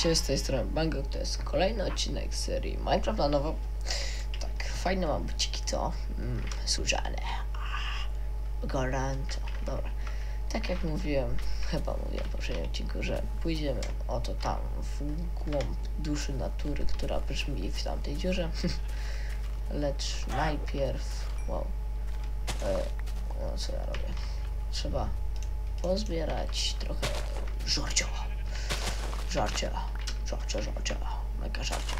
witajcie, z tej strony Bango, to jest kolejny odcinek serii Minecraft na nowo. Tak, fajne mam buciki, co? Mm, służane. Gorąco. Dobra. Tak jak mówiłem, chyba mówiłem w poprzednim odcinku, że pójdziemy oto tam, w głąb duszy natury, która brzmi w tamtej dziurze. Lecz najpierw, wow, e, no co ja robię? Trzeba pozbierać trochę żarcia. Żarcia, żarcia, żarcia, mega żarcia.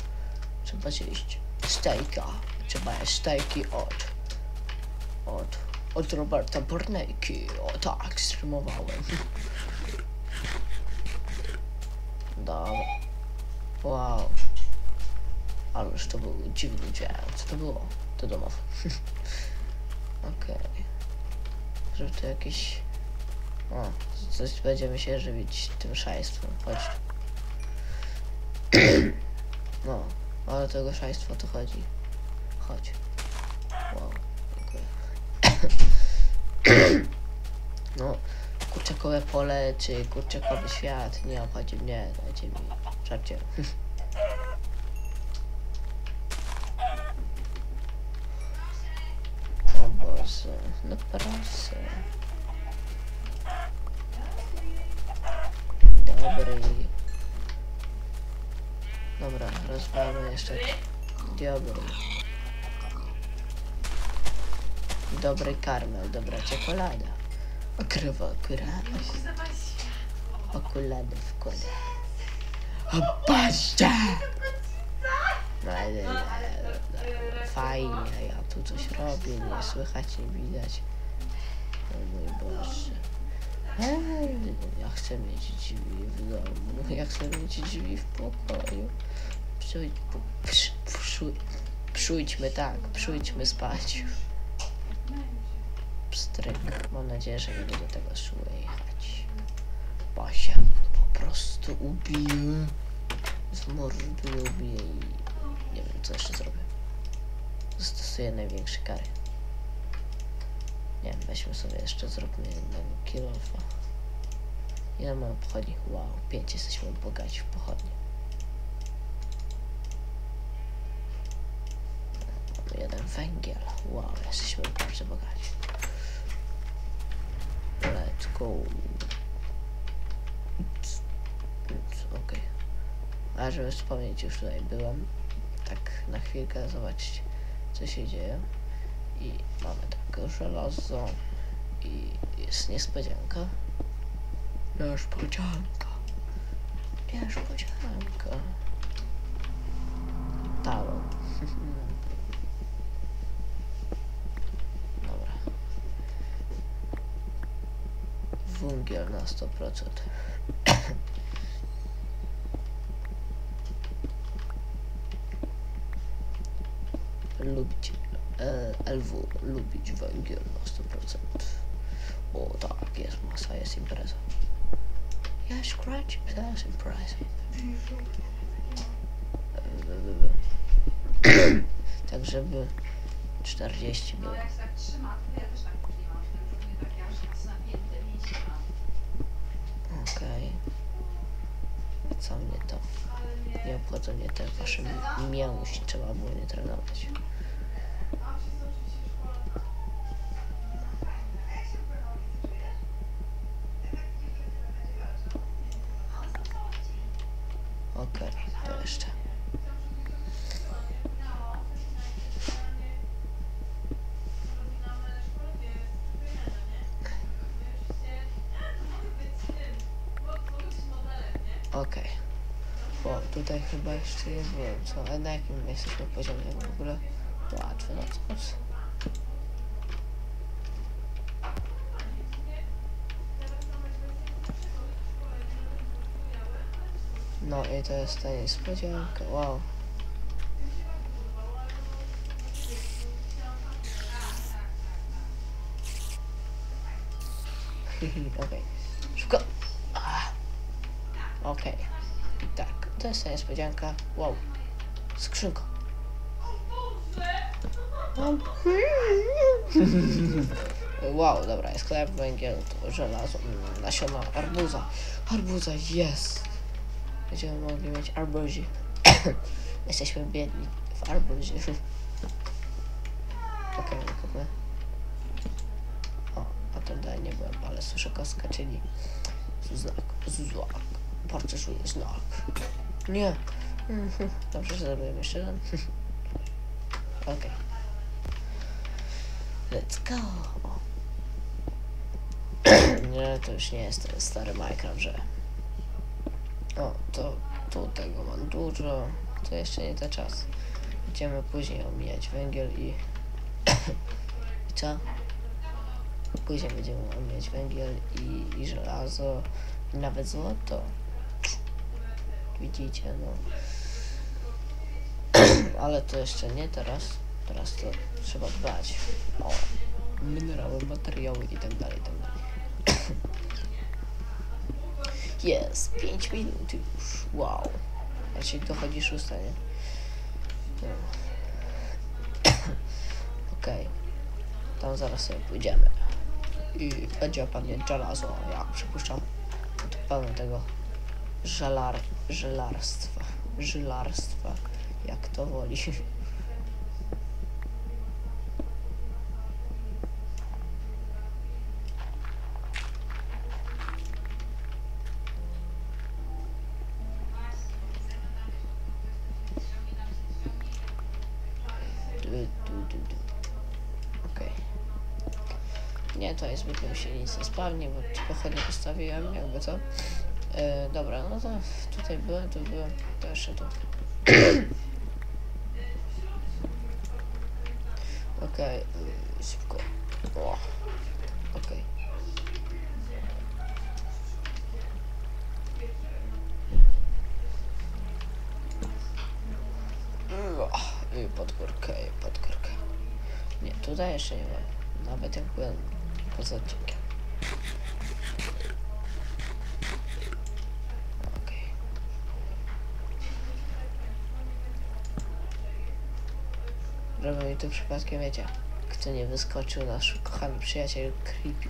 Trzeba zjeść stejka. Trzeba stejki od, od, od Roberta Bornejki. O tak, streamowałem. Dobra. Wow. Ależ to był dziwny dzień. Co to było? To domowe. Okej. Żeby to jakieś... O, coś będziemy się żywić tym szajstwem. Chodź. No, ale tego szajstwa tu chodzi. Chodź. Wow, dziękuję. No, kurczakowe pole czy kurczakowy świat nie obchodzi mnie, dajcie mi żarcie. O Boże, no proszę. Dobry. Rozwalmy jeszcze. Dobry. Dobry karmel, dobra czekolada. Okrywa akurat. Okulady wkłada. O Boże! No ale, fajnie, ja tu coś robię, nie słychać, nie widać. O mój Boże. Ja chcę mieć drzwi w domu, ja chcę mieć drzwi w pokoju. Pszujdźmy tak, pszujdźmy spać. Pstryk, mam nadzieję, że nie będę tego słychać. Basia, po prostu ubiję. Zmorduję, ubiję i nie wiem, co jeszcze zrobię. Zastosuję największe kary. Nie wiem, weźmy sobie jeszcze, zróbmy jednego kilofa. Ile mamy pochodni? Wow, pięć jesteśmy bogaci w pochodni. Mamy jeden węgiel. Wow, jesteśmy bardzo bogaci. Let's go. Ups. Ups, Okej. A żeby wspomnieć, już tutaj byłem. Tak na chwilkę zobaczyć, co się dzieje. I mamy tak żelazo i jest niespodzianka. Niespodzianka. Niespodzianka. Talon. Dobra. Węgiel na 100%. lubić e, LW, lubić węgiel na 100%. O tak, jest masa, jest impreza. Ja scratch, jest impreza. E, tak, żeby 40 było. No jak tak trzyma, to ja też tak później mam, że już mnie takie aż napięte mięśnie mam. Okej. Co mnie to? Nie, obchodzą mnie te wasze mi- mięśnie, trzeba było nie trenować. Okej, jeszcze. Okej. Tutaj chyba jeszcze nie wiem co, ale na jakim jesteśmy poziomie w ogóle? Łatwy, no co? No i to jest ta niespodzianka, wow. Okej, szybko. Ah. Okej, tak, to jest niespodzianka, wow. Skrzynka. Wow, dobra, jest chleb, węgiel, to żelazo, mm, nasiona arbuza. Arbuza, jest. Będziemy mogli mieć arbuzi. Jesteśmy biedni w arbuzie. Okej, okay, kupmy. O, a to dalej nie byłem, ale słyszę kostka, czyli znak, znak. Bardzo czuję znak. Nie. Mhm. Dobrze, że zrobiłem jeszcze jeden. Okej. Let's go. nie, to już nie jest ten stary Minecraft, że... O, to tu tego mam dużo. To jeszcze nie ten czas. Będziemy później omijać węgiel i... I co? Później będziemy omijać węgiel i, i żelazo i nawet złoto. Widzicie, no. Ale to jeszcze nie teraz. Teraz to trzeba dbać o minerały, materiały i tak dalej, tak dalej. Jest, 5 minut już. Wow. Raczej dochodzi szósta, nie? No. Okej. Tam zaraz sobie pójdziemy. I będzie pewnie żelazo, ja przypuszczam. To pełno tego żelar, żelarstwa. Żelarstwa. Jak to woli. Nie, to jest mi się nic nie spawni, bo pochodnie postawiłem, jakby co. E, dobra, no to tutaj byłem, tu byłem, to jeszcze tu. Okej, y, szybko. Okej. Ua, I pod górkę, i pod górkę. Nie, tutaj jeszcze nie mam. Nawet jak byłem poza odcinkiem. Żeby mi tu przypadkiem, wiecie, kto nie wyskoczył, nasz kochany przyjaciel Creepy.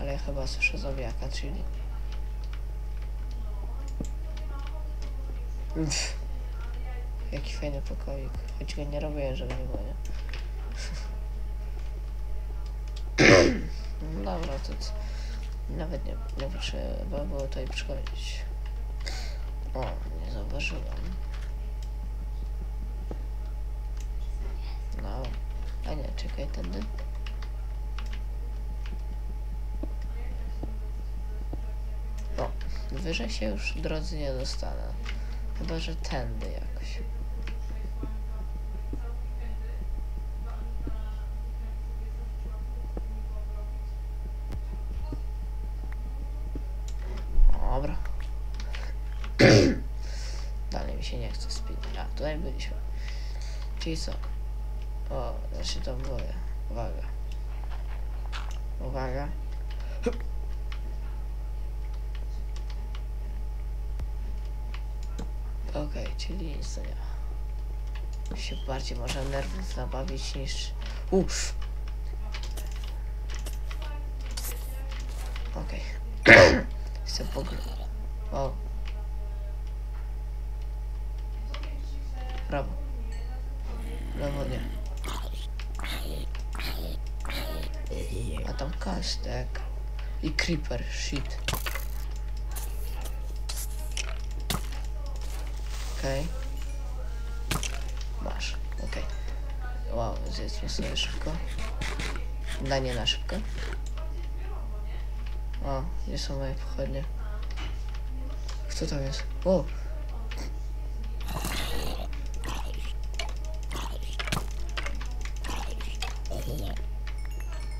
Ale chyba słyszę zombiaka, czyli... Uff. Jaki fajny pokoik. Choć go nie robię, żeby nie było, nie? No Dobra, to nawet nie, nie trzeba było tutaj przychodzić. O, nie zauważyłem. No, a nie, czekaj, tędy. O, wyżej się już drodzy nie dostanę. Chyba, że tędy jakoś. Dobra. Dalej mi się nie chce spinać. A, tutaj byliśmy. Czyli co? O, ja się tam boję. Uwaga. Uwaga. Okej, czyli nic to nie ma. Się bardziej może nerwów nabawić niż... Uff. Okej. Chcę pogryźć. O. Prawo. Lewo nie. A tam kastek. I creeper, shit. Okej. Masz, okej. Wow, zjedzmy sobie szybko. Danie na szybko. O, gdzie są moje pochodnie? Kto tam jest? O!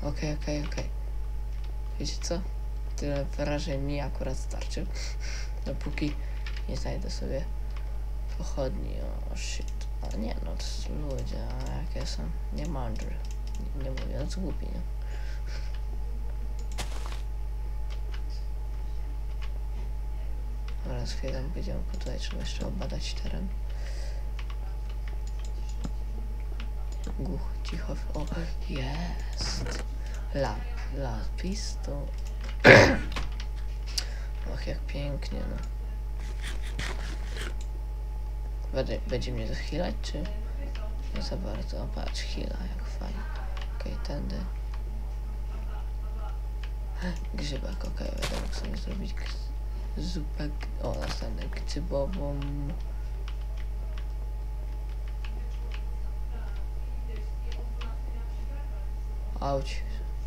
Okej, okej, okej. Wiecie co? Tyle wyrażeń mi akurat starczy. Dopóki nie znajdę sobie pochodni. O, shit. A nie, no to są ludzie, a jakie są niemądrzy. Nie, nie mówiąc głupi, nie? Oraz chwilę będziemy tutaj, trzeba jeszcze obadać teren. Głuch, cicho. O, jest! Lap, lapis to... Ach, jak pięknie, no. Będzie, będzie mnie to healać, czy nie za bardzo? O, patrz, heala, jak fajnie. Okej, tędy. Grzybek, okej, będę mógł sobie zrobić zupę, o, następny grzybową. Auć,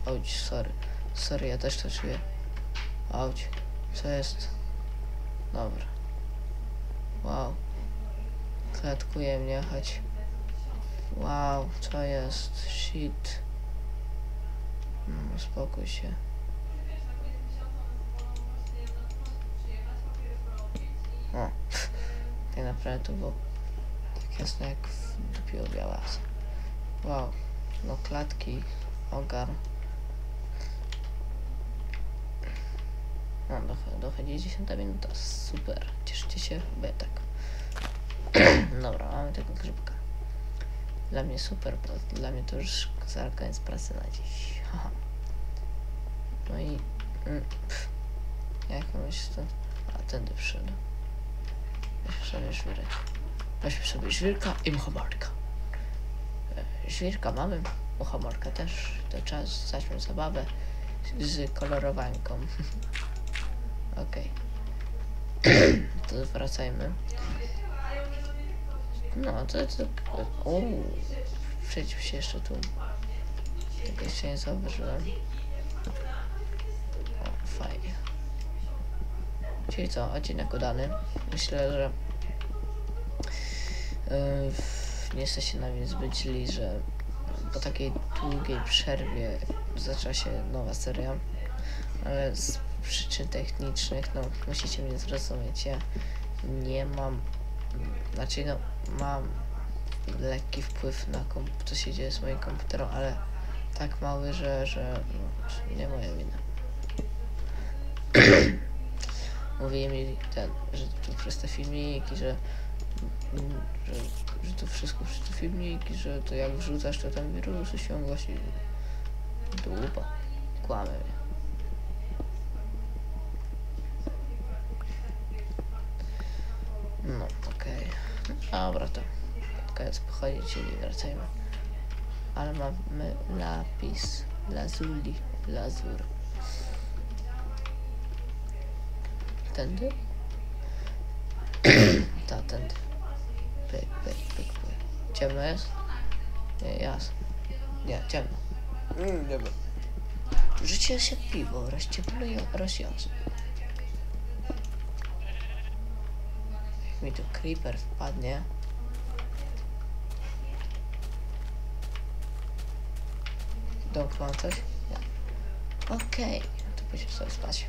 auć, sorry. Sorry, ja też to czuję. Auć, co jest? Dobra. Wow. Klatkuje mnie, chodź. Wow, co jest? Shit. No, uspokój się. O, tak naprawdę to było tak jasne jak w dupie. Wow, no klatki, ogar. No, dochodzi, dochodzi 10 minuta, super. Cieszcie się, bo ja tak. Dobra, mamy tego grzybka. Dla mnie super, bo dla mnie to już za koniec pracy na dziś. Haha. No i... Mm, pff, jak się stąd... A, tędy przyszedł. Weźmy sobie żwirek. Weźmy sobie żwirka i muchomorka. E, Żwirka mamy, muchomorka też. To czas zacząć zabawę z, kolorowanką. Okej. to wracajmy. No, to jest... O, przejdźmy się jeszcze tu. Tego jeszcze nie zauważyłem. O, fajnie. Czyli co, odcinek udany. Myślę, że yy, nie jesteście na mnie zbyt źli, że po takiej długiej przerwie zaczęła się nowa seria, ale z przyczyn technicznych, no musicie mnie zrozumieć, ja nie mam, znaczy no mam lekki wpływ na co się dzieje z moim komputerem, ale tak mały, że, że no, nie moja wina. Mówili mi ten, że tu przez te filmiki, że, że, że to wszystko te filmiki, że to jak wrzucasz, to tam wirusy się ogłosi. Dupa. Kłamie mnie. No, okej. Dobra, to koniec pochodzi, czyli wracajmy. Ale mamy lapis lazuli, lazur. Tędy? Ta, tędy. Pyk, pyk, pyk, pyk. Ciemno jest? Nie, jasno. Nie, ciemno. Mm, nie wiem. Życie jest jak piwo, rozciepluje, rozjące. Jak mi tu creeper wpadnie. Dąk mam coś? Nie. Okej, to pójdziemy sobie spać.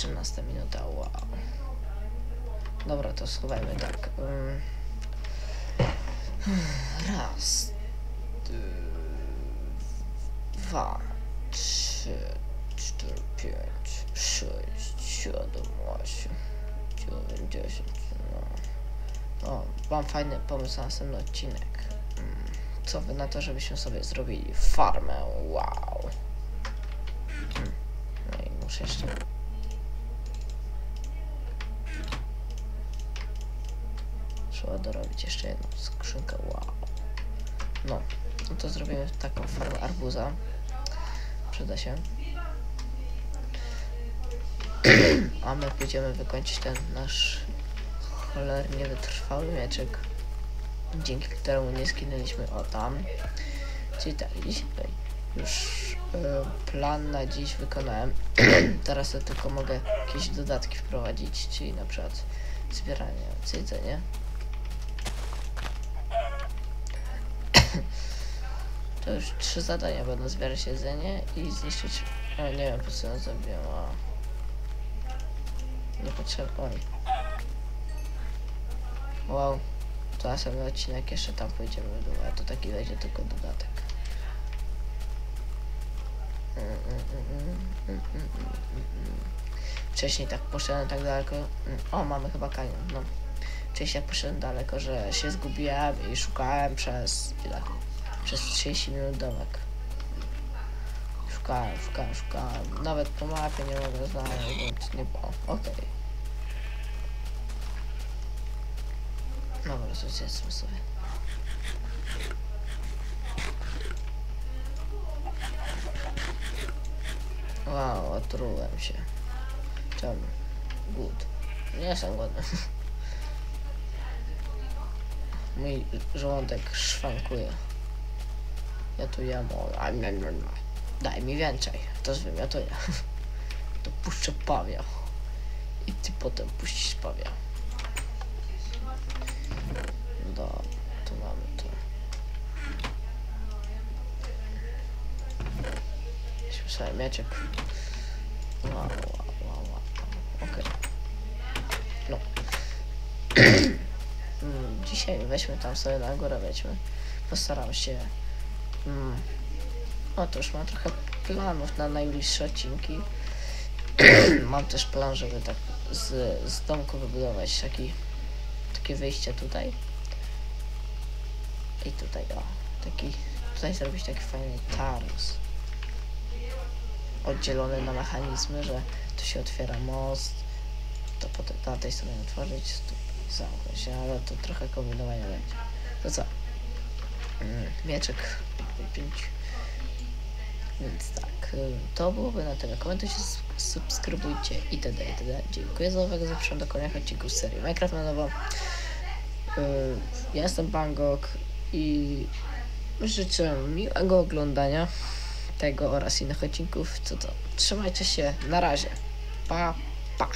13 minuta, wow. Dobra, to schowajmy tak. Raz, dwa, trzy, cztery, pięć, sześć, siedem, osiem, dziewięć, dziesięć. No. O, mam fajny pomysł na następny odcinek. Co wy na to, żebyśmy sobie zrobili farmę? Wow. No i muszę jeszcze Trzeba dorobić jeszcze jedną skrzynkę. Wow. No, no to zrobimy taką farmę arbuza. Przyda się. A my pójdziemy wykończyć ten nasz cholernie wytrwały mieczek. Dzięki któremu nie skinęliśmy o tam. Czyli tak, dzisiaj już e, plan na dziś wykonałem. Teraz to tylko mogę jakieś dodatki wprowadzić, czyli na przykład zbieranie jedzenia. To już trzy zadania będą zbierać jedzenie i zniszczyć. O, nie wiem po co ją zrobiłem. O. Niepotrzebne. Oj. Wow. To następny odcinek jeszcze tam pójdziemy w a to taki będzie tylko dodatek. Wcześniej tak poszedłem tak daleko. mm, O, mamy chyba kanion. No. Wcześniej tak poszedłem daleko, że się zgubiłem i szukałem przez ile? Przez 30 minut domek. Szukałem szukałem, szukałem. Nawet po mapie nie mogę znaleźć, więc nie... O, okej. Dobra, to zjedzmy sobie. Wow, otrułem się. Czemu? Głód. Nie jestem głodny. Mój żołądek szwankuje. Ja tu jem, o, a, nie, nie, nie. Daj mi więcej, to zwymiotuję. To puszczę pawia. I ty potem puścisz pawia. Dobra, tu mamy to. Weźmy sobie mieczek. Wow, wow, wow, wow. Okej. No. Mm, Dzisiaj weźmy tam sobie na górę, weźmy. Postaram się. Mm. Otóż mam trochę planów na najbliższe odcinki. mam też plan, żeby tak z, z domku wybudować taki, takie wyjście tutaj. I tutaj, o. Taki, tutaj zrobić taki fajny taras. Oddzielony na mechanizmy, że tu się otwiera most, to potem na tej stronie otworzyć, tu zamknąć, ale to trochę kombinowania będzie. To co? Mm, mieczek 5. Więc tak, y, to byłoby na tyle. Komentujcie, subskrybujcie itd. itd. Dziękuję za uwagę, zapraszam do kolejnych odcinków serii Minecraft na nowo. Y, Ja jestem Bangok i życzę miłego oglądania tego oraz innych odcinków. Co to? Trzymajcie się, na razie. Pa, pa.